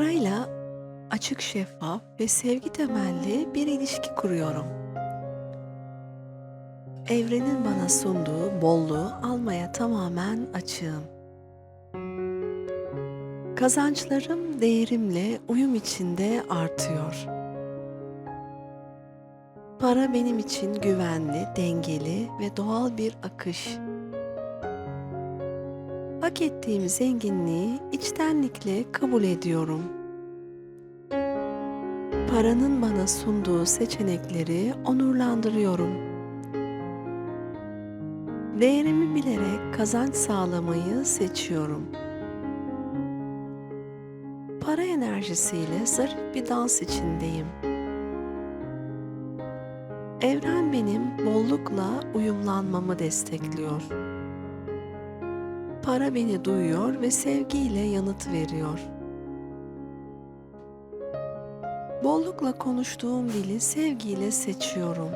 Parayla açık, şeffaf ve sevgi temelli bir ilişki kuruyorum. Evrenin bana sunduğu bolluğu almaya tamamen açığım. Kazançlarım değerimle uyum içinde artıyor. Para benim için güvenli, dengeli ve doğal bir akış. Hak ettiğim zenginliği içtenlikle kabul ediyorum. Paranın bana sunduğu seçenekleri onurlandırıyorum. Değerimi bilerek kazanç sağlamayı seçiyorum. Para enerjisiyle zarif bir dans içindeyim. Evren benim bollukla uyumlanmamı destekliyor. Para beni duyuyor ve sevgiyle yanıt veriyor. Bollukla konuştuğum dili sevgiyle seçiyorum.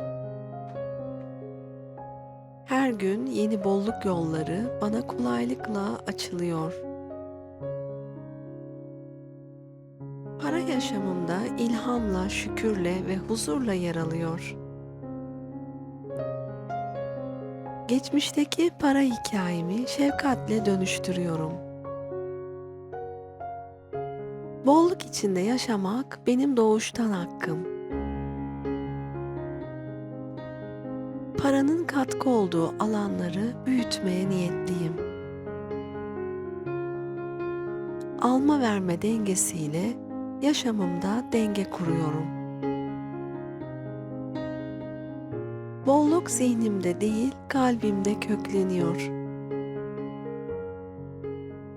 Her gün yeni bolluk yolları bana kolaylıkla açılıyor. Para yaşamımda ilhamla, şükürle ve huzurla yer alıyor. Geçmişteki para hikayemi şefkatle dönüştürüyorum. Bolluk içinde yaşamak benim doğuştan hakkım. Paranın katkı olduğu alanları büyütmeye niyetliyim. Alma verme dengesiyle yaşamımda denge kuruyorum. Bolluk zihnimde değil, kalbimde kökleniyor.